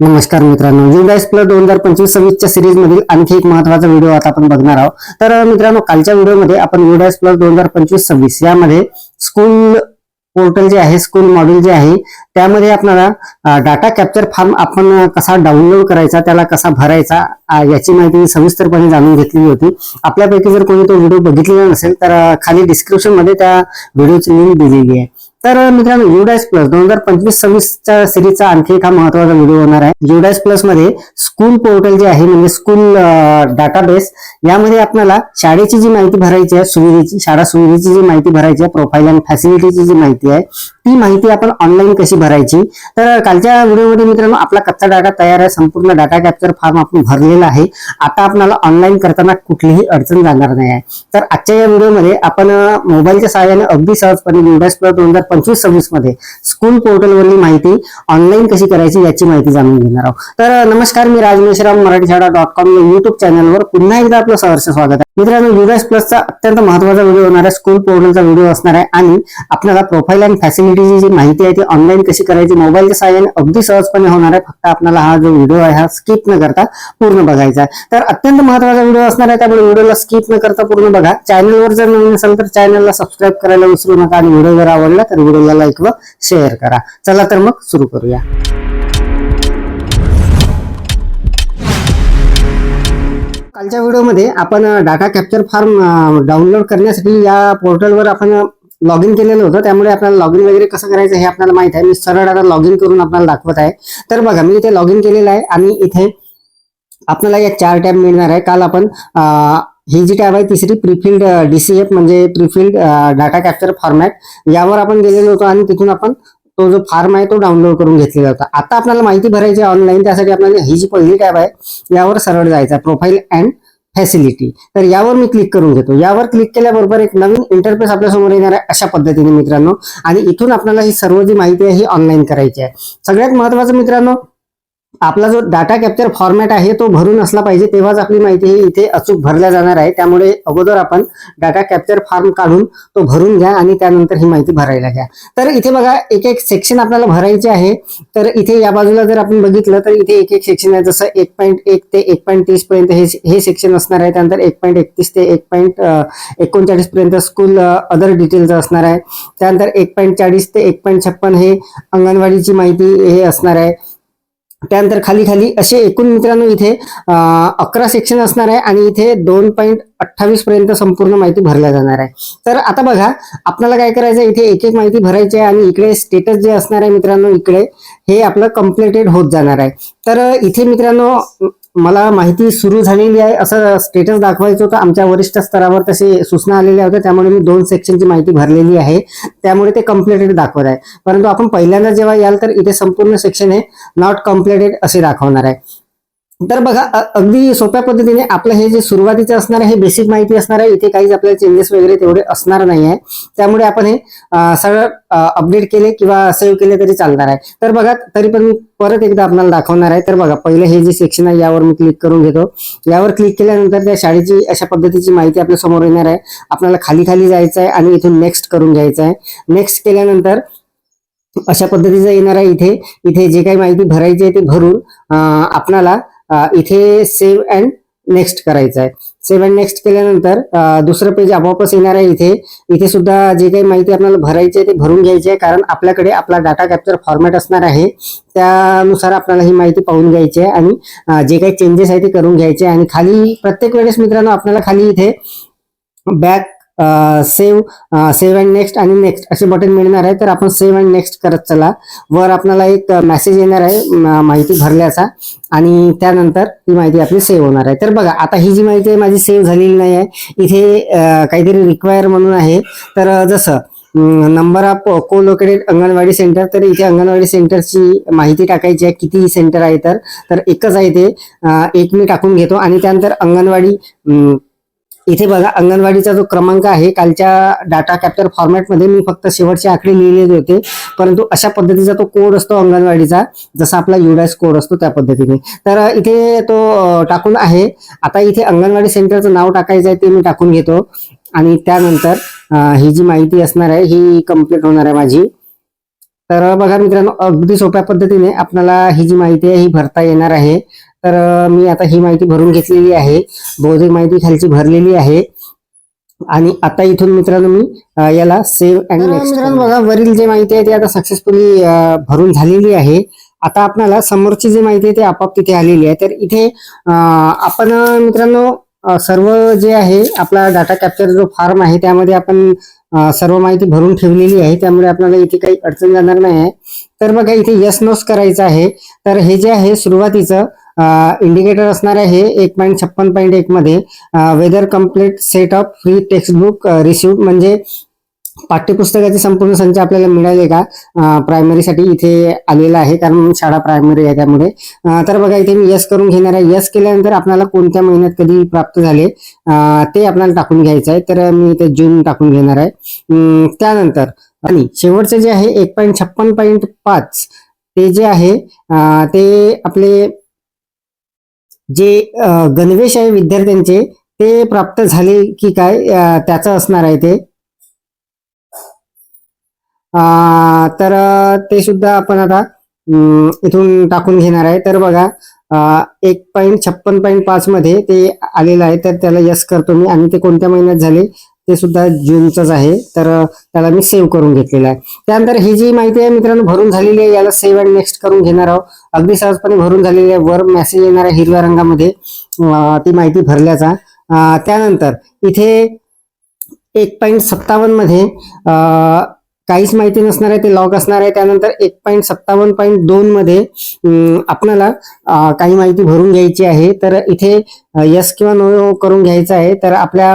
नमस्कार मित्रांनो. UDISE plus दोन हजार पंचवीस सव्वीसच्या सिरीज मधील आणखी एक महत्त्वाचा व्हिडिओ आता आपण बघणार आहोत. तर मित्रांनो कालच्या व्हिडिओमध्ये आपण युडायस प्लस दोन हजार पंचवीस सव्वीस यामध्ये स्कूल पोर्टल जे आहे स्कूल मॉड्यूल जे आहे त्यामध्ये आपल्याला डाटा कॅप्चर फॉर्म आपण कसा डाउनलोड करायचा त्याला कसा भरायचा याची माहिती सविस्तरपणे जाणून घेतलेली होती. आपल्यापैकी जर कोणी तो व्हिडिओ बघितलेला नसेल तर खाली डिस्क्रिप्शनमध्ये त्या व्हिडिओची लिंक दिलेली आहे. तर मित्रांनो युडायस प्लस दोन हजार पंचवीस सव्वीसच्या सिरीजचा आणखी एक हा महत्त्वाचा व्हिडिओ होणार आहे. युडायस प्लसमध्ये स्कूल पोर्टल जे आहे म्हणजे स्कूल डाटाबेस यामध्ये आपल्याला शाळेची जी माहिती भरायची आहे सुविधेची शाळा सुविधेची जी माहिती भरायची आहे प्रोफाईल आणि फॅसिलिटीची जी माहिती आहे ती माहिती आपण ऑनलाईन कशी भरायची? तर कालच्या व्हिडिओमध्ये मित्रांनो आपला कच्चा डाटा तयार आहे संपूर्ण डाटा कॅप्चर फॉर्म आपण भरलेला आहे. आता आपल्याला ऑनलाईन करताना कुठलीही अडचण जाणार नाही आहे. तर आजच्या या व्हिडिओमध्ये आपण मोबाईलच्या सहाय्याने अगदी सहजपणे युडायस प्लस दोन हजार पंचवीस सव्वीसमध्ये. स्कूल पोर्टलवरली माहिती ऑनलाईन कशी करायची याची माहिती जाणून घेणार आहोत. तर नमस्कार मी राज मेश्राम मराठी शाळा डॉट कॉम या युट्यूब चॅनलवर पुन्हा एकदा आपलं सहर्ष स्वागत आहे. मित्रांनो युडास प्लसचा अत्यंत महत्त्वाचा व्हिडिओ होणार आहे स्कूल पोर्टलचा व्हिडिओ असणार आहे आणि आपल्याला प्रोफाईल आणि फॅसिलिटीची जी माहिती आहे ती ऑनलाईन कशी करायची मोबाईलच्या सहाय्याने अगदी सहजपणे होणार आहे. फक्त आपल्याला हा जो व्हिडिओ आहे हा स्किप न करता पूर्ण बघायचा आहे. तर अत्यंत महत्त्वाचा व्हिडिओ असणार आहे त्यामुळे व्हिडिओला स्किप न करता पूर्ण बघा. चॅनलवर जर नवीन असेल तर चॅनलला सबस्क्राईब करायला विसरू नका आणि व्हिडिओ जर आवडला तर व्हिडिओला लाईक व शेअर करा. चला तर मग सुरू करूया. कालच्या व्हिडिओमध्ये आपण डाटा कॅप्चर फॉर्म डाउनलोड करण्यासाठी या पोर्टलवर आपण लॉग इन केलेलं होतं. त्यामुळे आपल्याला लॉग इन वगैरे कसं करायचं हे आपल्याला माहीत आहे. मी सरळ आता लॉग इन करून आपल्याला दाखवत आहे. तर बघा मी इथे लॉग इन केलेलं आहे आणि इथे आपल्याला या चार टॅब मिळणार आहे. काल आपण ही जी टॅब आहे तिसरी प्रीफिल्ड डीसीएफ म्हणजे प्रीफिल्ड डाटा कॅप्चर फॉर्मॅट यावर आपण गेलेलो होतो आणि तिथून आपण तो जो फॉर्म आहे तो डाउनलोड करून घेतलेला होता. आता आपल्याला माहिती भरायची ऑनलाईन त्यासाठी आपल्याला ही जी पहिली टॅब आहे यावर सरळ जायचं प्रोफाईल अँड फॅसिलिटी तर यावर मी क्लिक करून घेतो. यावर क्लिक केल्याबरोबर एक नवीन इंटरफेस आपल्यासमोर येणार आहे अशा पद्धतीने मित्रांनो. आणि इथून आपल्याला ही सर्व जी माहिती आहे ही ऑनलाईन करायची आहे. सगळ्यात महत्वाचं मित्रांनो आपला जो डाटा कॅप्चर फॉर्मॅट आहे तो भरून असला पाहिजे तेव्हाच आपली माहिती ही इथे अचूक भरल्या जाणार आहे. त्यामुळे अगोदर आपण डाटा कॅप्चर फॉर्म काढून तो भरून घ्या आणि त्यानंतर ही माहिती भरायला घ्या. तर इथे बघा एक एक सेक्शन आपल्याला भरायचे आहे. तर इथे या बाजूला जर आपण बघितलं तर इथे एक एक सेक्शन आहे. जसं एक पॉईंट एक ते एक पॉईंट तीस पर्यंत हे हे सेक्शन असणार आहे. त्यानंतर एक पॉईंट एकतीस ते एक पॉईंट एकोणचाळीस पर्यंत स्कूल अदर डिटेल्स असणार आहे. त्यानंतर एक पॉईंट चाळीस ते एक पॉईंट छप्पन हे अंगणवाडीची माहिती हे असणार आहे. त्यानंतर खाली खाली असे एकूण मित्रांनो इथे अकरा सेक्शन असणार आहे आणि इथे दोन पॉईंट अठ्ठावीस पर्यंत संपूर्ण माहिती भरल्या जाणार आहे. तर आता बघा आपल्याला काय करायचं इथे एक एक माहिती भरायची आहे आणि इकडे स्टेटस जे असणार आहे मित्रांनो इकडे हे आपलं कम्प्लिटेड होत जाणार आहे. तर इथे मित्रांनो मला माहिती सुरू झालेली आहे असं स्टेटस दाखवायचं होतं. आमच्या वरिष्ठ स्तरावर तसे सूचना आलेल्या होत्या. त्यामुळे मी दोन सेक्शनची माहिती भरलेली आहे. त्यामुळे ते कम्प्लिटेड दाखवत आहे. परंतु आपण पहिल्यांदा जेव्हा याल तर इथे संपूर्ण सेक्शन हे नॉट कम्प्लिटेड असे दाखवणार आहे. तर बघा अगदी सोप्या पद्धतीने आपलं हे जे सुरुवातीचं असणार आहे हे बेसिक माहिती असणार आहे इथे काहीच आपल्याला चेंजेस वगैरे तेवढे असणार नाही आहे त्यामुळे आपण हे सगळं अपडेट केले किंवा सेव्ह केले तरी चालणार आहे. तर बघा तरी पण मी परत एकदा आपल्याला दाखवणार आहे. तर बघा पहिलं हे जे सेक्शन आहे यावर मी क्लिक करून घेतो. यावर क्लिक केल्यानंतर त्या शाळेची अशा पद्धतीची माहिती आपल्यासमोर येणार आहे. आपल्याला खाली खाली जायचं आहे आणि इथून नेक्स्ट करून घ्यायचं आहे. नेक्स्ट केल्यानंतर अशा पद्धतीचं येणार आहे इथे. इथे जे काही माहिती भरायची आहे ते भरून आपणाला इथे सेव्ह अँड नेक्स्ट करायचं आहे. सेव्ह अँड नेक्स्ट केल्यानंतर दुसरं पेज आपोआपच येणार आहे इथे. इथे सुद्धा जे काही माहिती आपल्याला भरायची आहे ते भरून घ्यायची आहे कारण आपल्याकडे आपला डाटा कॅप्चर फॉर्मॅट असणार आहे. त्यानुसार आपल्याला ही माहिती पाहून घ्यायची आहे आणि जे काही चेंजेस आहे ते करून घ्यायचे आहे. आणि खाली प्रत्येक वेळेस मित्रांनो आपल्याला खाली इथे back save save and next आणि नेक्स्ट असे बटन मिळणार आहे. तर आपण सेव्ह अँड नेक्स्ट करत चला. वर आपल्याला एक मेसेज येणार आहे माहिती भरल्याचा. आणि त्यानंतर ही माहिती आपली सेव्ह होणार आहे. तर बघा आता ही जी माहिती आहे माझी सेव्ह झालेली नाही आहे. इथे काहीतरी रिक्वायर म्हणून आहे. तर जसं number of co-located anganwadi center तर इथे अंगणवाडी सेंटरची माहिती टाकायची आहे. किती सेंटर आहे तर? तर एकच आहे ते. एक मी टाकून घेतो. आणि त्यानंतर अंगणवाडी इथे बघा अंगणवाडीचा जो क्रमांक आहे कालच्या डाटा कॅप्चर फॉर्मॅटमध्ये मी फक्त शेवटचे आकडे लिहिलेले होते. परंतु अशा पद्धतीचा तो कोड असतो अंगणवाडीचा जसा आपला युडास कोड असतो त्या पद्धतीने. तर इथे तो टाकून आहे. आता इथे अंगणवाडी सेंटरचं नाव टाकायचं आहे ते मी टाकून घेतो. आणि त्यानंतर ही जी माहिती असणार आहे ही कंप्लीट होणार आहे माझी. तर बघा मित्रांनो अगदी सोप्या पद्धतीने आपल्याला ही जी माहिती आहे ही भरता येणार आहे. तर मी आता ही माहिती भरून घेतलेली आहे. बहुतेक माहिती खालची भरलेली आहे. आणि आता इथून मित्रांनो मी याला सेव्ह अँड मित्रांनो बघा वरील जी माहिती आहे ती आता सक्सेसफुली भरून झालेली आहे. आता आपल्याला समोरची जी माहिती आहे ती आपोआप तिथे आलेली आहे. तर इथे आपण मित्रांनो सर्व जे आहे आपला डाटा कॅप्चर जो फॉर्म आहे त्यामध्ये आपण सर्व माहिती भरून ठेवलेली आहे. त्यामुळे आपल्याला इथे काही अडचण जाणार नाही आहे तर बघा इथे यस नोस करायचं आहे. तर हे जे आहे सुरुवातीचं इंडिकेटर असणार आहे एक पॉईंट छप्पन पॉईंट एक मध्ये whether complete set of free textbook receive म्हणजे पाठ्यपुस्तकाचे संपूर्ण संच आपल्याला मिळाले का? प्रायमरीसाठी इथे आलेला आहे कारण शाळा प्रायमरी आहे त्यामुळे. तर बघा इथे मी यस करून घेणार आहे. यस केल्यानंतर आपल्याला कोणत्या महिन्यात कधी प्राप्त झाले? ते आपल्याला टाकून घ्यायचं आहे. तर मी इथे जून टाकून घेणार आहे. त्यानंतर आणि शेवटचं जे आहे एक पॉईंट छप्पन पॉईंट पाच ते जे आहे ते आपले जे गणवेश आहे विद्यार्थ्यांचे ते प्राप्त झाले की काय त्याचं असणार आहे ते. तर ते सुद्धा आपण आता इथून टाकून घेणार आहे. तर बघा एक पॉईंट छप्पन पॉईंट पाच मध्ये ते आलेलं आहे तर त्याला यस करतो मी. आणि ते कोणत्या महिन्यात झाले? ते सुद्धा जूनचंच आहे. तर त्याला मी सेव्ह करून घेतलेला आहे. त्यानंतर ही जी माहिती आहे मित्रांनो भरून झालेली आहे याला सेव्ह अँड नेक्स्ट करून घेणार आहोत. अगदी सहजपणे भरून झालेली आहे. वर मेसेज येणार आहे हिरव्या रंगामध्ये. ती माहिती भरल्याचा. त्यानंतर इथे एक पॉईंट सत्तावन्नमध्ये काहीच माहिती नसणार आहे ते लॉग असणार आहे. त्यानंतर एक पॉईंट सत्तावन्न पॉईंट दोन मध्ये आपल्याला काही माहिती भरून घ्यायची आहे. तर इथे यस किंवा नो करून घ्यायचं आहे. तर आपल्या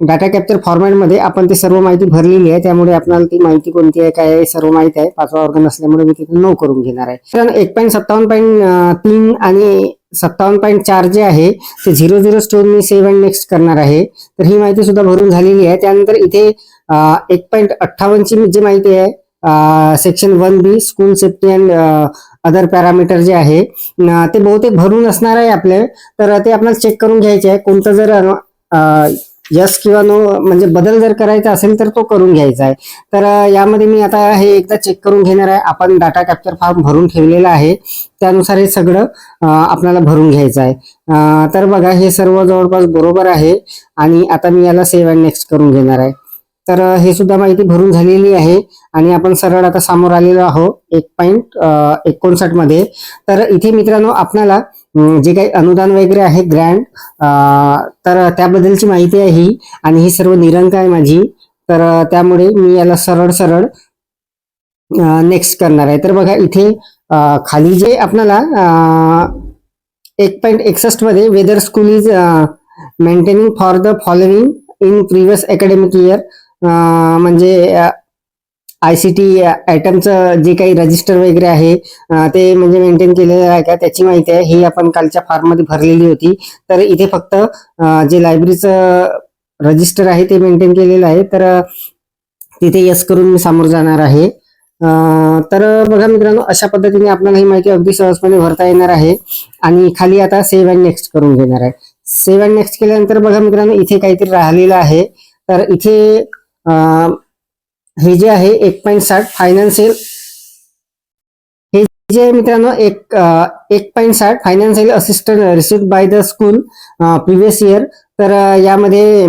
डाटा कॅप्चर फॉर्मॅटमध्ये आपण ते सर्व माहिती भरलेली आहे. त्यामुळे आपल्याला ती माहिती कोणती आहे काय आहे सर्व माहिती आहे. पाचवा ऑर्गन असल्यामुळे मी तिथे नो करून घेणार आहे. कारण एक पॉईंट सत्तावन्न पॉईंट तीन आणि सत्तावन्न पॉईंट चार जे आहे ते झिरो झिरो स्टोन मी सेव्ह अँड नेक्स्ट करणार आहे. तर ही माहिती सुद्धा भरून झालेली आहे. त्यानंतर इथे एक पॉईंट अठ्ठावन्नची जी माहिती आहे section one B school safety and other parameter जे आहे ते बहुतेक भरून असणार आहे आपले. तर ते आपल्याला चेक करून घ्यायचे आहे. कोणतं जर यस किंवा नो म्हणजे बदल जर करायचा असेल तर तो करून घ्यायचा आहे. तर यामध्ये मी आता हे एकदा चेक करून घेणार आहे. आपण डाटा कॅप्चर फॉर्म भरून ठेवलेला आहे. त्यानुसार हे सगळं आपल्याला भरून घ्यायचं आहे. तर बघा हे सर्व जवळपास बरोबर आहे आणि आता मी याला सेव्ह अँड नेक्स्ट करून घेणार आहे. तर हे सुद्धा माहिती भरून झालेली आहे आणि आपण सरळ आता समोर आलेलो आहोत. एक पॉईंट एकोणसाठमध्ये. तर इथे मित्रांनो आपल्याला जे काही अनुदान वगैरे आहे ग्रँड तर त्याबद्दलची माहिती आहे ही आणि ही सर्व निरंक आहे माझी. तर त्यामुळे मी याला सरळ सरळ नेक्स्ट करणार आहे. तर बघा इथे खाली जे आपल्याला एक point एकसष्टमध्ये whether school is maintaining for the following in previous academic year म्हणजे आय सी टी आयटमचं जे काही रजिस्टर वगैरे आहे uh, ते म्हणजे मेंटेन केलेलं आहे का? त्याची माहिती आहे. ही आपण कालच्या फॉर्ममध्ये भरलेली होती. तर इथे फक्त uh, जे लायब्ररीचं रजिस्टर आहे ते मेंटेन केलेलं आहे. तर uh, तिथे यस करून मी समोर जाणार आहे. तर बघा मित्रांनो अशा पद्धतीने आपल्याला ही माहिती अगदी सहजपणे भरता येणार आहे. आणि खाली आता सेव्ह अँड नेक्स्ट करून घेणार आहे. सेव्ह अँड नेक्स्ट केल्यानंतर बघा मित्रांनो इथे काहीतरी राहिलेलं आहे. तर इथे हे जे आहे एक पॉईंट साठ फायनान्शियल हे जे आहे मित्रांनो एक एक पॉईंट साठ financial assistant receive by the school previous year तर यामध्ये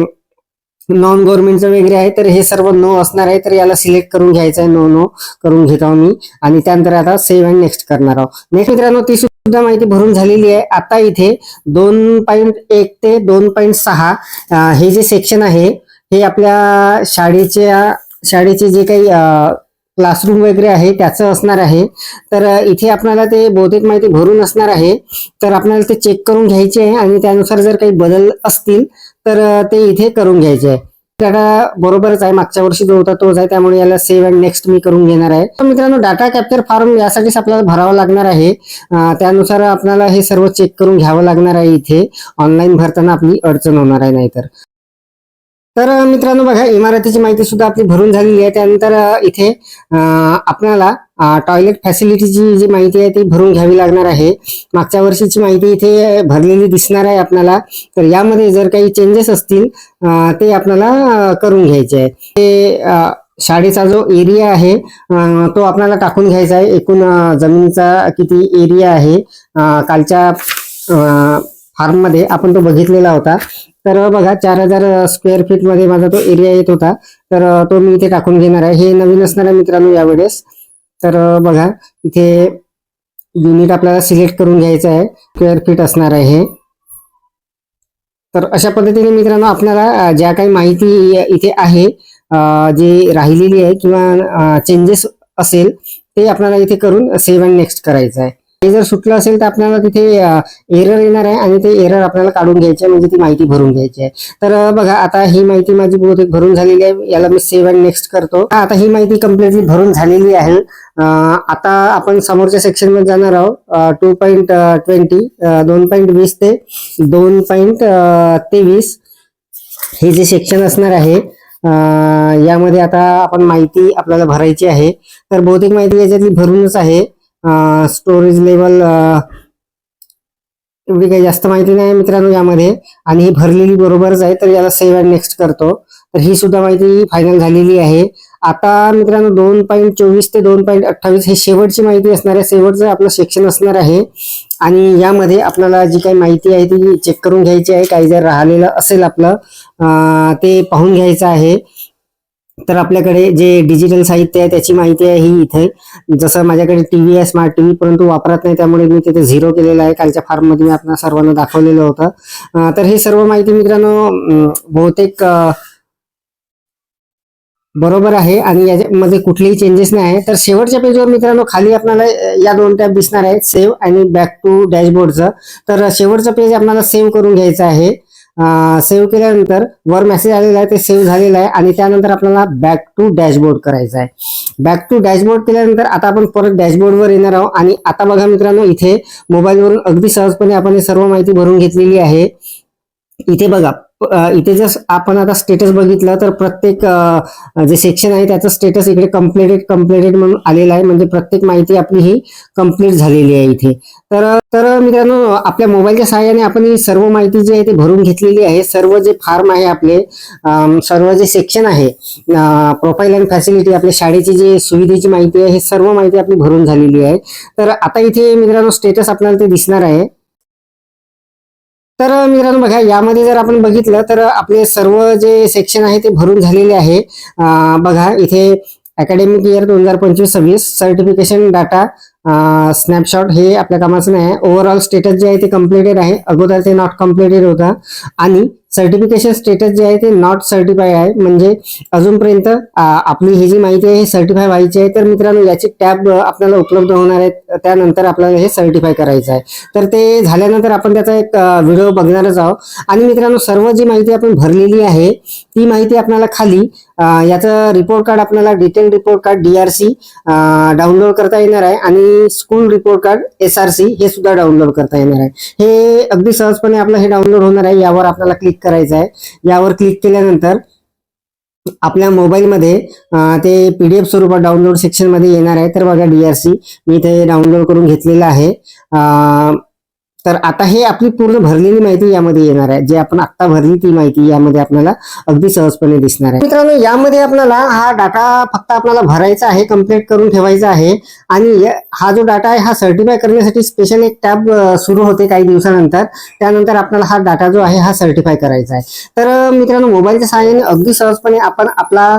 नॉन गव्हर्नमेंटचं वगैरे आहे तर हे सर्व नो असणार आहे तर याला सिलेक्ट करून घ्यायचं आहे नो नो करून घेत आहोत मी आणि त्यानंतर आता सेव्ह अँड नेक्स्ट करणार आहोत. नेक्स्ट मित्रांनो ती सुद्धा माहिती भरून झालेली आहे. आता इथे दोन पॉईंट एक ते दोन पॉईंट सहा हे जे सेक्शन आहे हे आपल्या शाळेच्या शाळेचे जे काही क्लासरूम वगैरे आहे त्याचं असणार आहे. तर इथे आपल्याला ते बहुतेक माहिती भरून असणार आहे. तर आपल्याला ते चेक करून घ्यायचे आहे आणि त्यानुसार जर काही बदल असतील तर ते इथे करून घ्यायचे आहे. डाटा बरोबरच आहे मागच्या वर्षी जो होता तोच आहे त्यामुळे याला सेव्ह अँड नेक्स्ट मी करून घेणार आहे. तर मित्रांनो डाटा कॅप्चर फॉर्म यासाठीच आपल्याला भरावा लागणार आहे. त्यानुसार आपल्याला हे सर्व चेक करून घ्यावं लागणार आहे इथे. ऑनलाईन भरताना आपली अडचण होणार आहे नाहीतर. तर मित्रांनो बघा इमारतीची माहिती सुद्धा आपली भरून झालेली आहे. त्यानंतर इथे आपल्याला टॉयलेट फॅसिलिटीची जी माहिती आहे ती भरून घ्यावी लागणार आहे. मागच्या वर्षीची माहिती इथे भरलेली दिसणार आहे आपल्याला तर यामध्ये जर काही चेंजेस असतील ते आपल्याला करून घ्यायचे आहे ते शाळेचा जो एरिया आहे तो आपल्याला टाकून घ्यायचा आहे. एकूण जमिनीचा किती एरिया आहे कालच्या फार्ममध्ये आपण तो बघितलेला होता. तर बघा चार हजार स्क्वेअर फीटमध्ये माझा तो एरिया येत होता. तर तो मी इथे टाकून घेणार आहे. हे नवीन असणार मित्रांनो यावेळेस. तर बघा इथे युनिट आपल्याला सिलेक्ट करून घ्यायचं आहे. स्क्वेअर फीट असणार आहे हे. तर अशा पद्धतीने मित्रांनो आपल्याला ज्या काही माहिती इथे आहे जी राहिलेली आहे किंवा चेंजेस असेल ते आपल्याला इथे करून सेव्ह अँड नेक्स्ट करायचं आहे. हे जर सुटलं असेल तर आपल्याला तिथे एरर येणार आहे आणि ते एरर आपल्याला काढून घ्यायचे आहे म्हणजे ती माहिती भरून घ्यायची आहे. तर बघा आता ही माहिती माझी बहुतेक भरून झालेली आहे. याला मी सेव्ह अँड नेक्स्ट करतो. आता ही माहिती कम्प्लिटली भरून झालेली आहे. आता आपण समोरच्या सेक्शनमध्ये जाणार आहोत. टू पॉईंट ट्वेंटी दोन पॉईंट वीस ते दोन पॉईंट तेवीस. हे जे सेक्शन असणार आहे यामध्ये आता आपण माहिती आपल्याला भरायची आहे. तर बहुतेक माहिती याच्यातली भरूनच आहे. स्टोरेज लेवल एवढी काही जास्त माहिती नाही मित्रांनो यामध्ये. आणि ही भरलेली बरोबरच आहे तर याला सेव्ह अँड नेक्स्ट करतो. तर ही सुद्धा माहिती फायनल झालेली आहे. आता मित्रांनो दोन पॉईंट चोवीस ते दोन पॉईंट अठ्ठावीस हे शेवटची माहिती असणार आहे शेवटचं आपलं सेक्शन असणार आहे. आणि यामध्ये आपल्याला जी काही माहिती आहे ती चेक करून घ्यायची आहे. काही जर राहिलेलं असेल आपलं ते पाहून घ्यायचं आहे. तर आपल्याकडे जे डिजिटल साहित्य आहे त्याची माहिती आहे ही इथे. जसं माझ्याकडे टीव्ही आहे स्मार्ट टीव्ही परंतु वापरत नाही त्यामुळे मी तिथे झिरो केलेला आहे. कालच्या फार्ममध्ये मी आपल्या सर्वांना दाखवलेलं होतं. तर हे सर्व माहिती मित्रांनो बहुतेक बरोबर आहे आणि याच्यामध्ये कुठलेही चेंजेस नाही आहे. तर शेवटच्या पेजवर मित्रांनो खाली आपल्याला या दोन टॅब दिसणार आहेत. सेव्ह आणि बॅक टू डॅशबोर्डचं तर शेवटचं पेज आपल्याला सेव्ह करून घ्यायचं आहे. सेव्ह केल्यानंतर वर मेसेज आलेला आहे ते सेव्ह झालेलं आहे आणि त्यानंतर आपल्याला बॅक टू डॅशबोर्ड करायचं आहे. बॅक टू डॅशबोर्ड केल्यानंतर आता आपण परत डॅशबोर्डवर येणार आहोत आणि आता बघा मित्रांनो इथे मोबाईलवरून अगदी सहजपणे आपण सर्व माहिती भरून घेतलेली आहे. इथे बघा इथे जर आपण आता स्टेटस बघितलं तर प्रत्येक जे सेक्शन आहे त्याचं स्टेटस इकडे कम्प्लिटेड कम्प्लिटेड म्हणून आलेलं आहे. म्हणजे प्रत्येक माहिती आपली ही कंप्लीट झालेली आहे इथे. तर तर मित्रांनो आपल्या मोबाईलच्या सहाय्याने आपण ही सर्व माहिती जी आहे ती भरून घेतलेली आहे. सर्व जे फार्म आहे आपले सर्व जे सेक्शन आहे प्रोफाईल अँड फॅसिलिटी आपल्या शाळेची जी सुविधेची माहिती आहे हे सर्व माहिती आपली भरून झालेली आहे. तर आता इथे मित्रांनो स्टेटस आपल्याला ते दिसणार आहे. तर मित्रांनो बघा यामध्ये जर आपण बघितलं तर आपले सर्व जे सेक्शन आहे ते भरून झालेले आहे. बघा इथे अकॅडमिक इयर दोन हजार पंचवीस सव्वीस सर्टिफिकेशन डाटा स्नॅपशॉट हे आपल्या कामाचं नाही आहे. ओव्हरऑल स्टेटस जे आहे ते कम्प्लिटेड आहे. अगोदर ते नॉट कम्प्लिटेड होतं. आणि सर्टिफिकेशन स्टेटस जे आहे ते नॉट सर्टिफाय आहे. म्हणजे अजूनपर्यंत आपली ही जी माहिती आहे हे सर्टिफाय व्हायची आहे. तर मित्रांनो याची टॅब आपल्याला उपलब्ध होणार आहे. त्यानंतर आपल्याला हे सर्टिफाय करायचं आहे. तर ते झाल्यानंतर आपण त्याचा एक व्हिडिओ बघणारच आहोत. आणि मित्रांनो सर्व जी माहिती आपण भरलेली आहे ती माहिती आपल्याला खाली याचं रिपोर्ट कार्ड आपल्याला detail report card DRC download करता येणार आहे. आणि स्कूल रिपोर्ट कार्ड एसआरसी हे सुद्धा डाउनलोड करता येणार आहे. हे अगदी सहजपणे आपलं हे डाउनलोड होणार आहे. यावर आपल्याला क्लिक क्लिक करायचं आहे. यावर क्लिक केल्यानंतर आपल्या मोबाईलमध्ये ते पी डी एफ स्वरूपात डाउनलोड सेक्शनमध्ये येणार आहे. तर बघा डी आर सी मी ते डाउनलोड करून घेतलेलं आहे. तर आता हे आपली पूर्ण भरलेली माहिती यामध्ये येणार आहे. जे आपण आत्ता भरली ती माहिती यामध्ये आपल्याला अगदी सहजपणे दिसणार आहे. मित्रांनो यामध्ये आपल्याला हा डाटा फक्त आपल्याला भरायचा आहे कंप्लीट करून ठेवायचा आहे. आणि हा जो डाटा आहे हा सर्टिफाय करण्यासाठी स्पेशल एक टॅब सुरू होते काही दिवसानंतर. त्यानंतर आपल्याला हा डाटा जो आहे हा सर्टिफाय करायचा आहे. तर मित्रांनो मोबाईलच्या सहाय्याने अगदी सहजपणे आपण आपला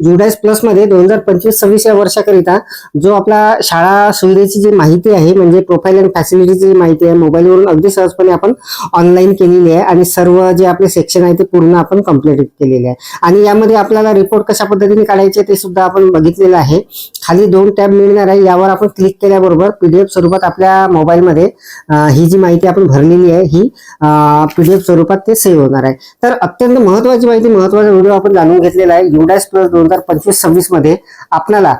युडायस प्लसमध्ये दोन हजार पंचवीस सव्वीस या वर्षाकरिता जो आपला शाळा सुविधेची जी माहिती आहे म्हणजे प्रोफाईल अँड फॅसिलिटीची जी माहिती आहे मोबाईलवरून अगदी सहजपणे आपण ऑनलाईन केलेली आहे आणि सर्व जे आपले सेक्शन आहे ते पूर्ण आपण कंप्लीट केलेले आहे. आणि यामध्ये आपल्याला रिपोर्ट कशा पद्धतीने काढायचे ते सुद्धा आपण बघितलेलं आहे. खाली दोन टॅब मिळणार आहे यावर आपण क्लिक केल्याबरोबर पीडीएफ स्वरूपात आपल्या मोबाईलमध्ये ही जी माहिती आपण भरलेली आहे ही पीडीएफ स्वरूपात ते सेव्ह होणार आहे. तर अत्यंत महत्वाची माहिती महत्त्वाचा व्हिडिओ आपण जाणून घेतलेला आहे. युडायस प्लस दोन हजार पंचवीस सव्वीसमध्ये आपल्याला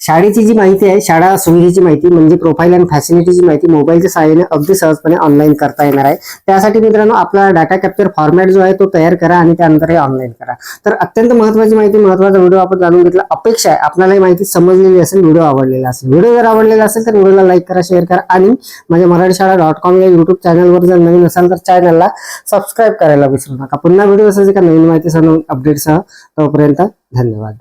शाळेची जी माहिती आहे शाळा सुविधेची माहिती म्हणजे प्रोफाईल अँड फॅसिलिटीची माहिती मोबाईलच्या सहाय्याने अगदी सहजपणे ऑनलाईन करता येणार आहे. त्यासाठी मित्रांनो आपला डाटा कॅप्चर फॉर्मॅट जो आहे तो तयार करा आणि त्यानंतर हे ऑनलाईन करा. तर अत्यंत महत्वाची माहिती महत्त्वाचा व्हिडिओ आपण जाणून घेतला. अपेक्षा आहे आपल्याला ही माहिती समजलेली असेल व्हिडिओ आवडलेला असेल. व्हिडिओ जर आवडलेला असेल तर व्हिडिओला लाईक करा शेअर करा आणि माझ्या मराठी शाळा डॉट कॉम या युट्यूब चॅनलवर जर नवीन असाल तर चॅनलला सबस्क्राईब करायला विसरू नका. पुन्हा व्हिडिओ असेल का नवीन माहितीसह नवीन अपडेटसह तोपर्यंत धन्यवाद.